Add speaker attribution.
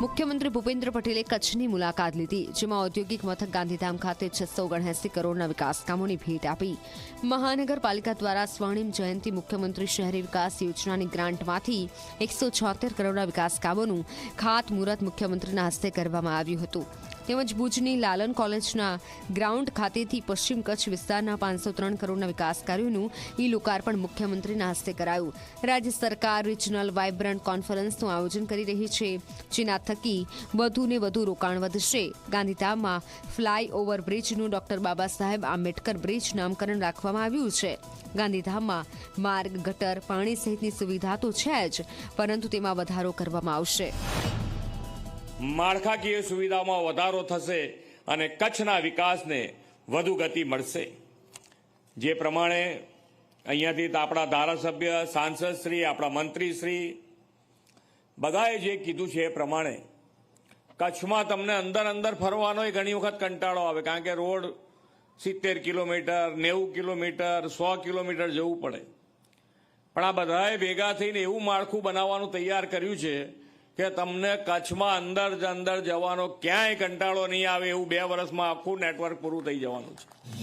Speaker 1: મુખ્યમંત્રી ભૂપેન્દ્ર પટેલે કચ્છની મુલાકાત લીધી, જેમાં ઔદ્યોગિક મથક ગાંધીધામ ખાતે છસો ઓગણએસી કરોડના વિકાસ કામોની ભેટ આપી. મહાનગરપાલિકા દ્વારા સ્વર્ણિમ જયંતિ મુખ્યમંત્રી શહેરી વિકાસ યોજનાની ગ્રાન્ટમાંથી એકસો છોતેર કરોડના વિકાસ કામોનું ખાતમુહૂર્ત મુખ્યમંત્રીના હસ્તે કરવામાં આવ્યું હતું. તેમજ ભુજની લાલન કોલેજના ગ્રાઉન્ડ ખાતેથી પશ્ચિમ કચ્છ વિસ્તારના પાંચસો ત્રણ કરોડના વિકાસ કાર્યોનું ઈ લોકાર્પણ મુખ્યમંત્રીના હસ્તે કરાયું. રાજ્ય સરકાર રિજનલ વાઇબ્રન્ટ કોન્ફરન્સનું આયોજન કરી રહી છે. જેના થકી વધુને વધુ રોકાણ વધશે. ગાંધીધામમાં ફ્લાય ઓવર બ્રિજનું ડોક્ટર બાબા સાહેબ આંબેડકર બ્રિજ નામકરણ રાખવામાં આવ્યું છે. ગાંધીધામમાં માર્ગ, ગટર, પાણી સહિતની સુવિધા તો છે જ, પરંતુ તેમાં વધારો કરવામાં આવશે.
Speaker 2: માળખાકીય સુવિધામાં વધારો થશે અને કચ્છના વિકાસને વધુ ગતિ મળશે. જે પ્રમાણે અહીંયાથી આપણા ધારાસભ્ય સાંસદશ્રી આપણા મંત્રીશ્રી બધાએ જે કીધું છે એ પ્રમાણે કચ્છમાં તમને અંદર અંદર ફરવાનો ઘણી વખત કંટાળો આવે, કારણ કે રોડ સિત્તેર કિલોમીટર, નેવું કિલોમીટર, સો કિલોમીટર જવું પડે. પણ આ બધાએ ભેગા થઈને એવું માળખું બનાવવાનું તૈયાર કર્યું છે કે તમને કચ્છમાં અંદર જ અંદર જવાનો ક્યાંય કંટાળો નહીં આવે એવું બે વર્ષમાં આખું નેટવર્ક પૂરું થઈ જવાનું છે.